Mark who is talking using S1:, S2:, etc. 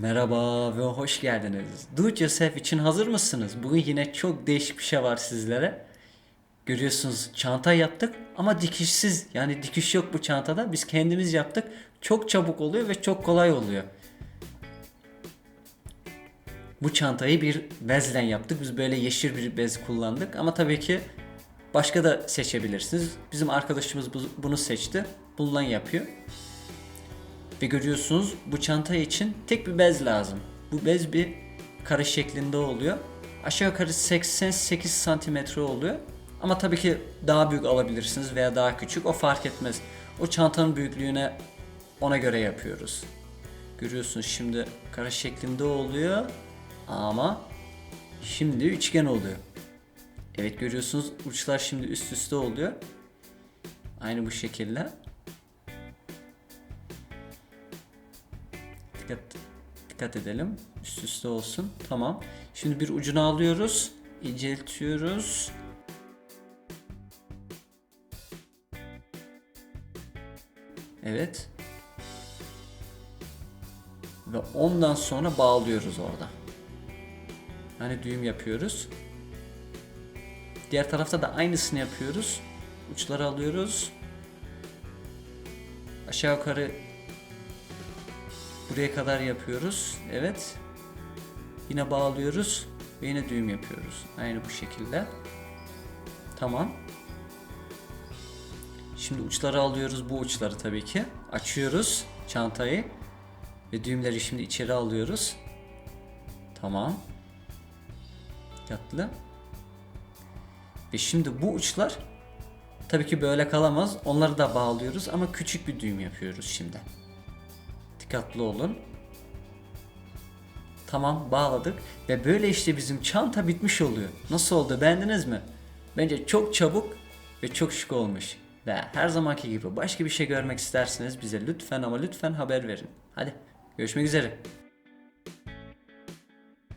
S1: Merhaba ve hoş geldiniz. Do it için hazır mısınız? Bugün yine çok değişik bir şey var sizlere. Görüyorsunuz çanta yaptık ama dikişsiz. Yani dikiş yok bu çantada. Biz kendimiz yaptık. Çok çabuk oluyor ve çok kolay oluyor. Bu çantayı bir bezle yaptık. Biz böyle yeşil bir bez kullandık. Ama tabii ki başka da seçebilirsiniz. Bizim arkadaşımız bu- bunu seçti. Bundan yapıyor. Ve görüyorsunuz bu çanta için tek bir bez lazım. Bu bez bir kare şeklinde oluyor. Aşağı yukarı 88 santimetre oluyor. Ama tabii ki daha büyük alabilirsiniz veya daha küçük o fark etmez. O çantanın büyüklüğüne ona göre yapıyoruz. Görüyorsunuz şimdi kare şeklinde oluyor ama şimdi üçgen oluyor. Evet görüyorsunuz uçlar şimdi üst üste oluyor. Aynı bu şekilde. Dikkat, dikkat edelim. Üst üste olsun. Tamam. Şimdi bir ucunu alıyoruz. inceltiyoruz. Evet. Ve ondan sonra bağlıyoruz orada. Yani düğüm yapıyoruz. Diğer tarafta da aynısını yapıyoruz. Uçları alıyoruz. Aşağı yukarı Buraya kadar yapıyoruz. Evet. Yine bağlıyoruz ve yine düğüm yapıyoruz. Aynı bu şekilde. Tamam. Şimdi uçları alıyoruz. Bu uçları tabii ki. Açıyoruz çantayı. Ve düğümleri şimdi içeri alıyoruz. Tamam. Dikkatli. Ve şimdi bu uçlar tabii ki böyle kalamaz. Onları da bağlıyoruz ama küçük bir düğüm yapıyoruz şimdi. Dikkatli olun. Tamam bağladık ve böyle işte bizim çanta bitmiş oluyor. Nasıl oldu beğendiniz mi? Bence çok çabuk ve çok şık olmuş. Ve her zamanki gibi başka bir şey görmek isterseniz bize lütfen ama lütfen haber verin. Hadi görüşmek üzere.